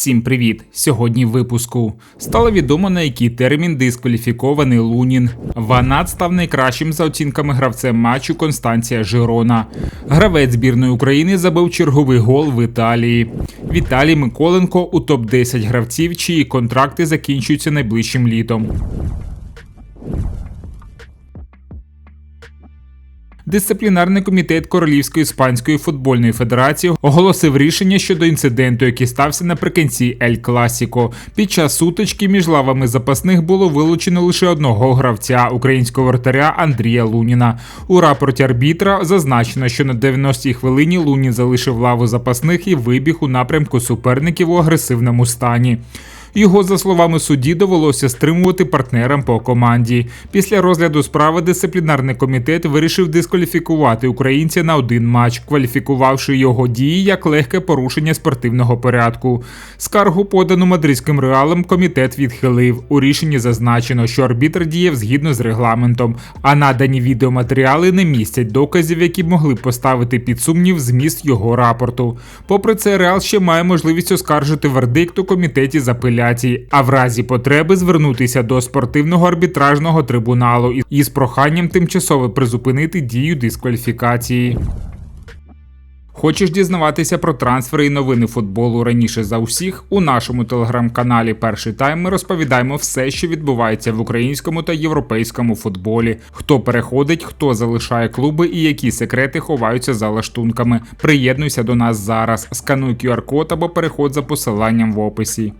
Всім привіт! Сьогодні в випуску стало відомо на який термін дискваліфікований Лунін. Ванат став найкращим за оцінками гравцем матчу Констанція Жирона. Гравець збірної України забив черговий гол в Італії. Віталій Миколенко у топ 10 гравців, чиї контракти закінчуються найближчим літом. Дисциплінарний комітет Королівської іспанської футбольної федерації оголосив рішення щодо інциденту, який стався наприкінці Ель Класіко. Під час сутички між лавами запасних було вилучено лише одного гравця українського вратаря Андрія Луніна. У рапорті арбітра зазначено, що на 90-й хвилині Лунін залишив лаву запасних і вибіг у напрямку суперників у агресивному стані. Його, за словами судді, довелося стримувати партнерам по команді. Після розгляду справи дисциплінарний комітет вирішив дискваліфікувати українця на один матч, кваліфікувавши його дії як легке порушення спортивного порядку. Скаргу, подану мадридським реалом, комітет відхилив. У рішенні зазначено, що арбітр діяв згідно з регламентом, а надані відеоматеріали не містять доказів, які б могли поставити під сумнів зміст його рапорту. Попри це, реал ще має можливість оскаржити вердикт у комітеті з апеляції, а в разі потреби звернутися до спортивного арбітражного трибуналу із проханням тимчасово призупинити дію дискваліфікації. Хочеш дізнаватися про трансфери і новини футболу раніше за усіх? У нашому телеграм-каналі Перший тайм ми розповідаємо все, що відбувається в українському та європейському футболі. Хто переходить, хто залишає клуби і які секрети ховаються за лаштунками. Приєднуйся до нас зараз. Скануй QR-код або переход за посиланням в описі.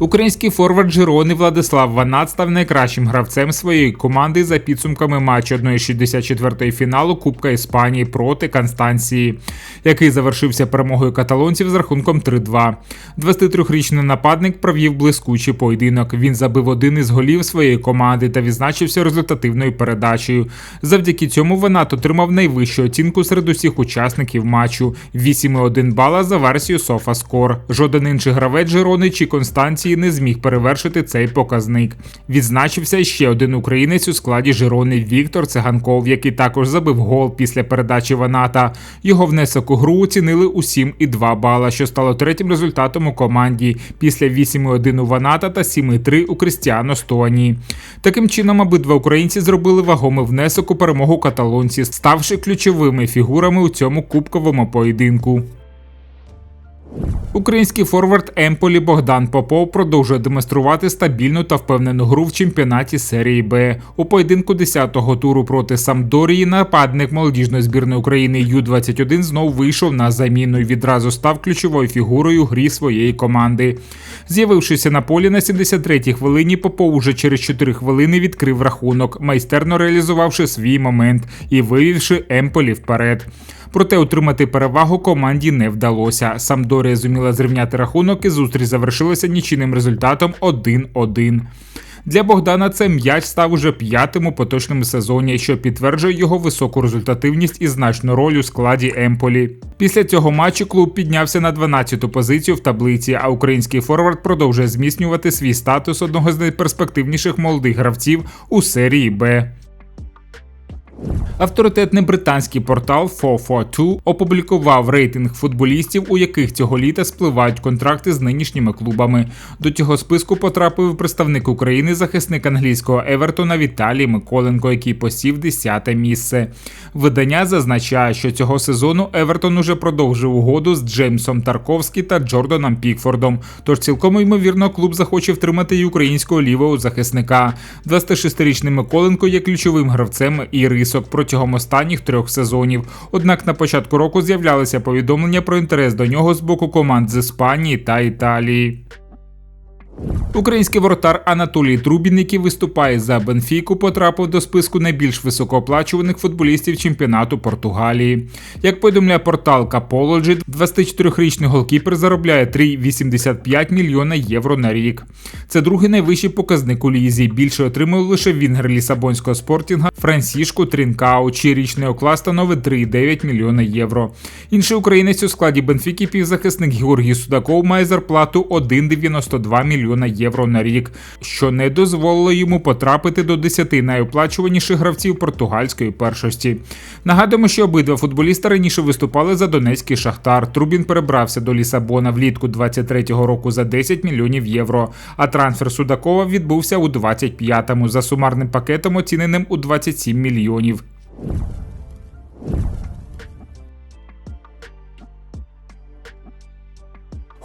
Український форвард Жирони Владислав Ванат став найкращим гравцем своєї команди за підсумками матчу 1-64 фіналу Кубка Іспанії проти Констанції, який завершився перемогою каталонців з рахунком 3-2. 23-річний нападник провів блискучий поєдинок. Він забив один із голів своєї команди та відзначився результативною передачею. Завдяки цьому Ванат отримав найвищу оцінку серед усіх учасників матчу 8,1 бала за версією SofaScore. Жоден інший гравець Жирони чи Констанції не зміг перевершити цей показник. Відзначився ще один українець у складі Жирони Віктор Циганков, який також забив гол після передачі Ваната. Його внесок у гру оцінили у 7,2 бала, що стало третім результатом у команді після 8,1 у Ваната та 7,3 у Крістіано Стоані. Таким чином, обидва українці зробили вагомий внесок у перемогу каталонці, ставши ключовими фігурами у цьому кубковому поєдинку. Український форвард Емполі Богдан Попов продовжує демонструвати стабільну та впевнену гру в чемпіонаті серії Б. У поєдинку 10-го туру проти Самдорії нападник молодіжної збірної України Ю-21 знов вийшов на заміну і відразу став ключовою фігурою грі своєї команди. З'явившися на полі на 73-й хвилині, Попов уже через 4 хвилини відкрив рахунок, майстерно реалізувавши свій момент і вивівши Емполі вперед. Проте отримати перевагу команді не вдалося. Самдорія зуміла зрівняти рахунок, і зустріч завершилася нічийним результатом 1-1. Для Богдана це м'яч став уже п'ятим у поточному сезоні, що підтверджує його високу результативність і значну роль у складі Емполі. Після цього матчу клуб піднявся на 12-ту позицію в таблиці, а український форвард продовжує зміцнювати свій статус одного з найперспективніших молодих гравців у серії Б. Авторитетний британський портал 442 опублікував рейтинг футболістів, у яких цього літа спливають контракти з нинішніми клубами. До цього списку потрапив представник України, захисник англійського Евертона Віталій Миколенко, який посів 10-те місце. Видання зазначає, що цього сезону Евертон уже продовжив угоду з Джеймсом Тарковським та Джорданом Пікфордом. Тож цілком ймовірно клуб захоче втримати й українського лівого захисника. 26-річний Миколенко є ключовим гравцем і рисок протягом останніх трьох сезонів. Однак на початку року з'являлися повідомлення про інтерес до нього з боку команд з Іспанії та Італії. Український воротар Анатолій Трубін, який виступає за Бенфіку, потрапив до списку найбільш високооплачуваних футболістів чемпіонату Португалії. Як повідомляє портал Capology, 24-річний голкіпер заробляє 3,85 мільйона євро на рік. Це другий найвищий показник у лізі. Більше отримав лише Вінгер Лісабонського спортінга Франсішку Трінкау, чий річний оклад становить 3,9 мільйона євро. Інший українець у складі Бенфіки півзахисник Георгій Судаков має зарплату 1,92 мільйона євро на рік, що не дозволило йому потрапити до 10 найоплачуваніших гравців португальської першості. Нагадуємо, що обидва футболісти раніше виступали за Донецький Шахтар. Трубін перебрався до Лісабона влітку 23-го року за 10 мільйонів євро. А трансфер Судакова відбувся у 25-му за сумарним пакетом, оціненим у 27 мільйонів.